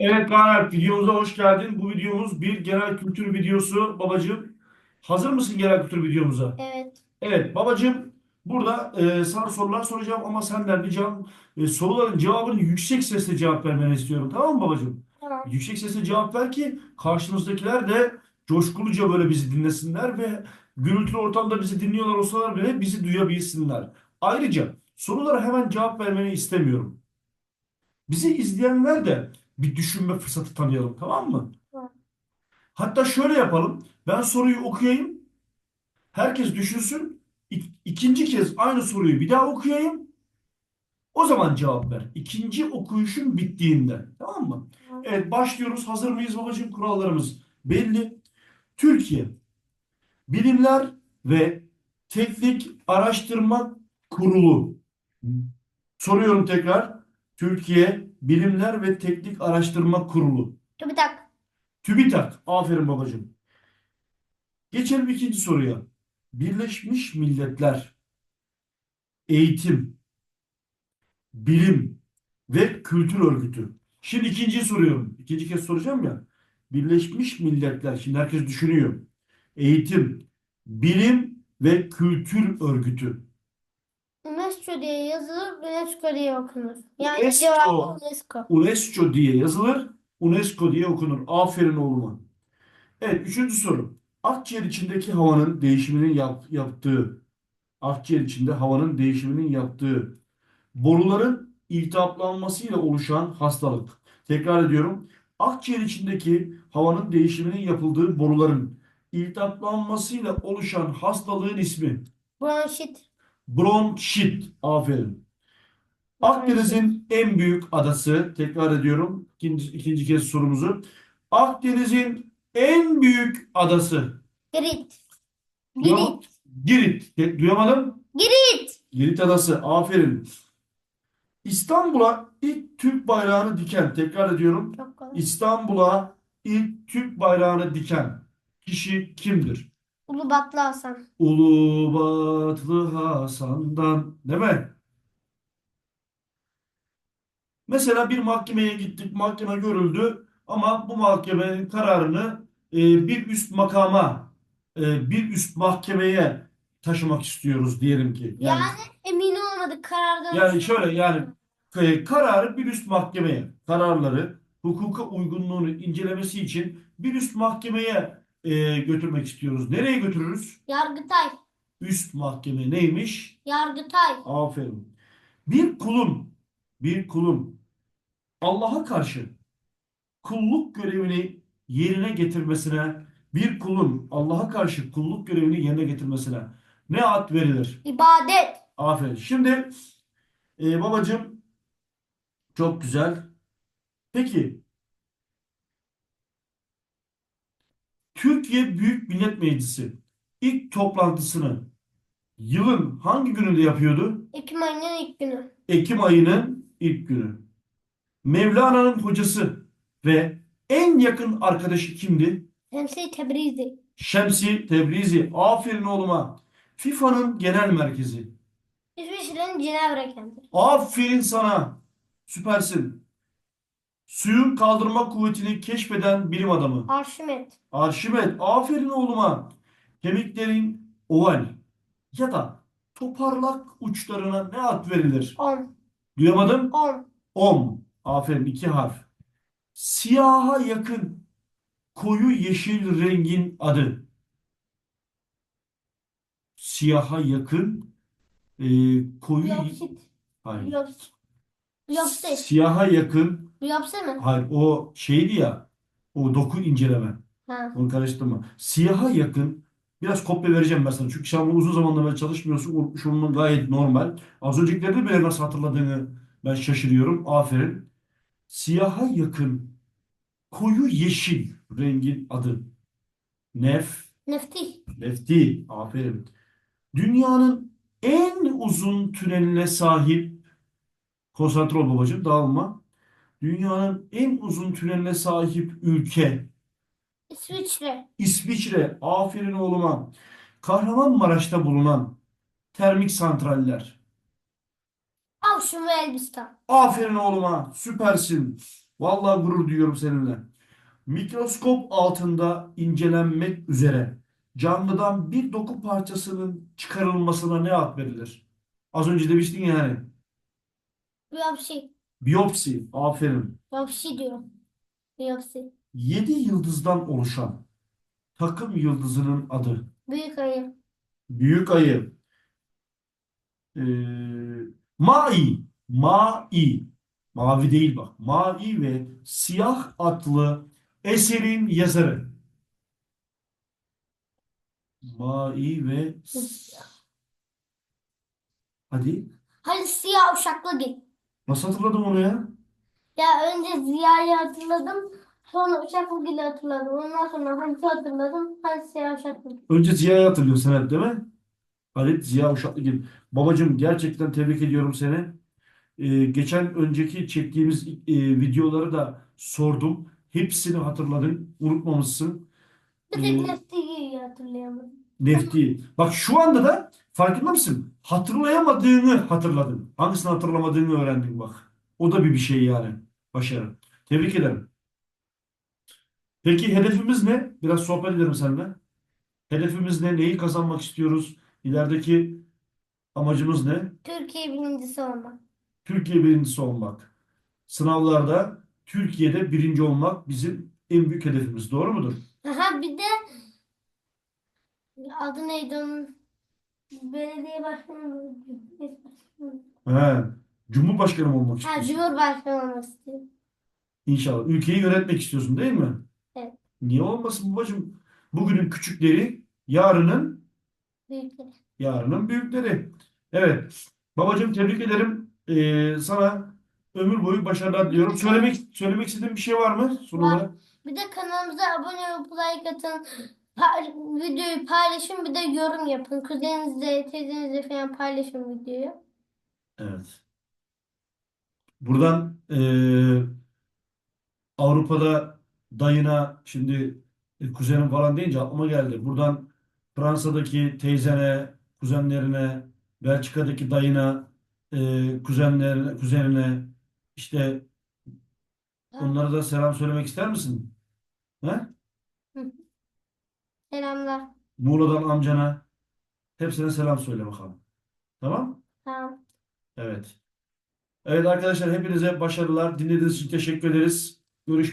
Evet Kaan videomuza hoş geldin. Bu videomuz bir genel kültür videosu babacığım. Hazır mısın genel kültür videomuza? Evet. Evet babacığım burada e, sana sorular soracağım ama senden ricam e, soruların cevabını yüksek sesle cevap vermeni istiyorum. Tamam mı babacığım? Tamam. Yüksek sesle cevap ver ki karşımızdakiler de coşkuluca böyle bizi dinlesinler ve gürültülü ortamda bizi dinliyorlar olsalar bile bizi duyabilsinler. Ayrıca sorulara hemen cevap vermeni istemiyorum. Bizi izleyenler de bir düşünme fırsatı tanıyalım, tamam mı? Tamam. Hatta şöyle yapalım. Ben soruyu okuyayım. Herkes düşünsün. İk- ikinci kez aynı soruyu bir daha okuyayım. O zaman cevap ver. İkinci okuyuşun bittiğinde. Tamam mı? Tamam. Evet başlıyoruz. Hazır mıyız babacığım? Kurallarımız belli. Türkiye Bilimler ve Teknik Araştırma Kurulu. Soruyorum tekrar. Türkiye Bilimler ve Teknik Araştırma Kurulu. TÜBİTAK. TÜBİTAK. Aferin babacığım. Geçelim ikinci soruya. Birleşmiş Milletler Eğitim, Bilim ve Kültür Örgütü. Şimdi ikinciyi soruyorum. İkinci kez soracağım ya. Birleşmiş Milletler. Şimdi herkes düşünüyor. Eğitim, Bilim ve Kültür Örgütü. UNESCO diye yazılır, UNESCO diye okunur. Yani UNESCO. cevabı UNESCO. UNESCO diye yazılır. UNESCO diye okunur. Aferin oğluma. Evet, üçüncü soru. Akciğer içindeki havanın değişiminin yap- yaptığı, akciğer içinde havanın değişiminin yaptığı boruların iltihaplanmasıyla oluşan hastalık. Tekrar ediyorum. Akciğer içindeki havanın değişiminin yapıldığı boruların iltihaplanmasıyla oluşan hastalığın ismi Bronşit. Bronşit. Aferin. Akdeniz'in en büyük adası, tekrar ediyorum ikinci, ikinci kez sorumuzu. Akdeniz'in en büyük adası. Girit. Duyam- Girit. Girit. De- Duyamadım. Girit. Girit adası. Aferin. İstanbul'a ilk Türk bayrağını diken, tekrar ediyorum. Çok kolay. İstanbul'a ilk Türk bayrağını diken kişi kimdir? Ulubatlı Hasan. Ulubatlı Hasan'dan, değil mi? Mesela bir mahkemeye gittik, mahkeme görüldü ama bu mahkemenin kararını e, bir üst makama, e, bir üst mahkemeye taşımak istiyoruz diyelim ki. Yani, Yani emin olmadık karardan. yani şöyle yani e, kararı bir üst mahkemeye, kararları hukuka uygunluğunu incelemesi için bir üst mahkemeye e, götürmek istiyoruz. Nereye götürürüz? Yargıtay. Üst mahkeme neymiş? Yargıtay. Aferin. Bir kulun, bir kulun Allah'a karşı kulluk görevini yerine getirmesine, bir kulun Allah'a karşı kulluk görevini yerine getirmesine ne ad verilir? İbadet. Aferin. Şimdi e, babacığım çok güzel. Peki Türkiye Büyük Millet Meclisi ilk toplantısını yılın hangi gününde yapıyordu? Ekim ayının ilk günü. Ekim ayının ilk günü. Mevlana'nın hocası ve en yakın arkadaşı kimdi? Temsil Tebrizi. Şemsi Tebrizi. Aferin oğluma. FIFA'nın genel merkezi. İsviçre'nin Cenevre kenti. Aferin sana. Süpersin. Suyun kaldırma kuvvetini keşfeden bilim adamı. Arşimet. Arşimet. Aferin oğluma. Kemiklerin oval ya da toparlak uçlarına ne ad verilir? On. Duyamadım. On. Om. Aferin iki harf. Siyaha yakın koyu yeşil rengin adı. Siyaha yakın e, koyu Biyopsit. hayır. Biyops. Biyopsi. Siyaha yakın Biyopsi mi? hayır o şeydi ya o doku inceleme. Ha. Onu karıştırma. Siyaha yakın biraz kopya vereceğim ben sana. Çünkü sen bunu uzun zamandır ben çalışmıyorsun. Unutmuş olman gayet normal. Az öncekilerde bile nasıl hatırladığını ben şaşırıyorum. Aferin. Siyaha yakın koyu yeşil rengin adı. Nef, Nefti. nefti. Aferin. Dünyanın en uzun tüneline sahip konsantre ol babacığım dağılma. Dünyanın en uzun tüneline sahip ülke İsviçre. İsviçre. Aferin oğluma. Kahramanmaraş'ta bulunan termik santraller. Avşin ve Elbistan. Aferin oğluma. Süpersin. Vallahi gurur duyuyorum seninle. Mikroskop altında incelenmek üzere canlıdan bir doku parçasının çıkarılmasına ne ad verilir? Az önce demiştin ya yani. Biyopsi. Biyopsi. Aferin. Biyopsi diyorum. Biyopsi. 7 yıldızdan oluşan takım yıldızının adı. Büyük ayı. Büyük ayı. Ee, Mai. Mai. Mavi değil bak. Mai ve Siyah adlı eserin yazarı. Mai ve Hadi. Hani siyah uşaklı git. Nasıl hatırladım onu ya? Ya önce Ziya'yı hatırladım. Sonra Uşaklı Gül'ü hatırladım. Ondan sonra Halit'i hatırladım. Halit Siyah Uşaklı Gül. Önce Ziya'yı hatırlıyorsun sen hep değil mi? Halit Ziya Uşaklıgil. Babacığım gerçekten tebrik ediyorum seni. Ee, geçen önceki çektiğimiz e, videoları da sordum. Hepsini hatırladın. Unutmamışsın. Bir Ee, tek Nefti'yi hatırlayamadım. Nefti. Bak şu anda da farkında mısın? Hatırlayamadığını hatırladın. Hangisini hatırlamadığını öğrendin bak. O da bir bir şey yani. Başarı. Tebrik ederim. Peki hedefimiz ne? Biraz sohbet edelim seninle. Hedefimiz ne? Neyi kazanmak istiyoruz? İlerideki amacımız ne? Türkiye birincisi olmak. Türkiye birincisi olmak. Sınavlarda Türkiye'de birinci olmak bizim en büyük hedefimiz. Doğru mudur? Aha bir de adı neydi onun? Belediye başkanı mı? Cumhuriyet başkanı mı? He. Cumhurbaşkanı mı olmak Ha, istiyorsun? Cumhurbaşkanı olmak istiyorum. İnşallah. Ülkeyi yönetmek istiyorsun değil mi? Evet. Niye olmasın babacığım? Bugünün küçükleri, yarının Büyükler. yarının büyükleri. Evet. Babacığım tebrik ederim. Ee, sana ömür boyu başarılar diliyorum. Söylemek söylemek istediğin bir şey var mı son Var. olarak? Bir de kanalımıza abone olup like atın. Videoyu paylaşın. Bir de yorum yapın. Kuzeninizle, teyzenizle falan paylaşın videoyu. Evet. Buradan eee, Avrupa'da dayına şimdi e, kuzenim falan deyince aklıma geldi. Buradan Fransa'daki teyzene, kuzenlerine, Belçika'daki dayına, e, kuzenlerine, kuzenine işte onlara da selam söylemek ister misin? He? Selamlar. Muğla'dan amcana hepsine selam söyle bakalım. Tamam? Tamam. Evet. Evet arkadaşlar hepinize başarılar. Dinlediğiniz için teşekkür ederiz. Görüşmek